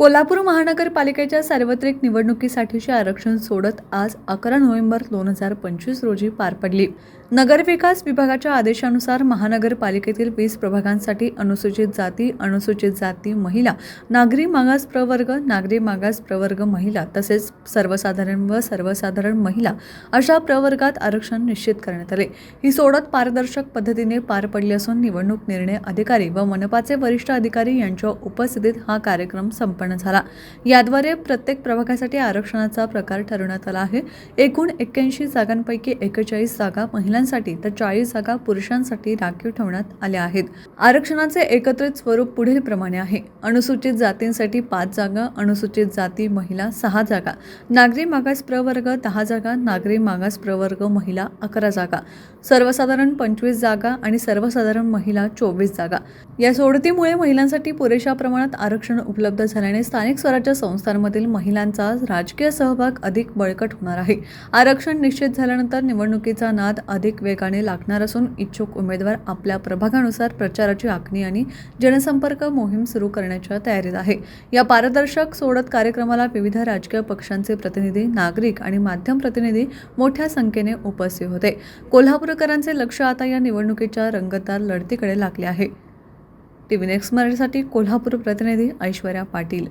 कोल्हापूर महानगरपालिकेच्या सार्वत्रिक निवडणुकीसाठीचे आरक्षण सोडत आज अकरा नोव्हेंबर दोन हजार पंचवीस रोजी पार पडली. नगरविकास विभागाच्या आदेशानुसार महानगरपालिकेतील वीस प्रभागांसाठी अनुसूचित जाती अनुसूचित जाती महिला नागरी मागास प्रवर्ग नागरी मागास प्रवर्ग महिला तसेच सर्वसाधारण व सर्वसाधारण महिला अशा प्रवर्गात आरक्षण निश्चित करण्यात आले. ही सोडत पारदर्शक पद्धतीने पार पडली असून निवडणूक निर्णय अधिकारी व मनपाचे वरिष्ठ अधिकारी यांच्या उपस्थितीत हा कार्यक्रम संपन्न झाला. याद्वारे प्रत्येक प्रभागासाठी आरक्षणाचा प्रकार ठरवण्यात आला आहे. एकूण एक्क्याऐंशी जागांपैकी एकेचाळीस जागा महिलांसाठी तर चाळीस जागा पुरुषांसाठी राखीव ठेवण्यात आल्या आहेत. आरक्षणाचे एकत्रित स्वरूप पुढील प्रमाणे आहे. अनुसूचित जातींसाठी पाच जागा अनुसूचित जाती महिला सहा जागा नागरी मागास प्रवर्ग दहा जागा नागरी मागास प्रवर्ग महिला अकरा जागा सर्वसाधारण पंचवीस जागा आणि सर्वसाधारण महिला चोवीस जागा. या सोडतीमुळे महिलांसाठी पुरेशा प्रमाणात आरक्षण उपलब्ध झाल्याने स्थानिक स्वराज्य संस्थांमधील महिलांचा राजकीय सहभाग अधिक बळकट होणार आहे. आरक्षण निश्चित झाल्यानंतर निवडणुकीचा नाद अधिक वेगाने लागणार असून इच्छुक उमेदवार आपल्या प्रभागानुसार प्रचाराची आखणी आणि जनसंपर्क मोहीम सुरू करण्याच्या तयारीत आहे. या पारदर्शक सोडत कार्यक्रमाला विविध राजकीय पक्षांचे प्रतिनिधी नागरिक आणि माध्यम प्रतिनिधी मोठ्या संख्येने उपस्थित होते. कोल्हापूरकरांचे लक्ष आता या निवडणुकीच्या रंगतदार लढतीकडे लागले आहे. टीव्ही नेक्स्ट मराठीसाठी कोल्हापूर प्रतिनिधी ऐश्वर्या पाटील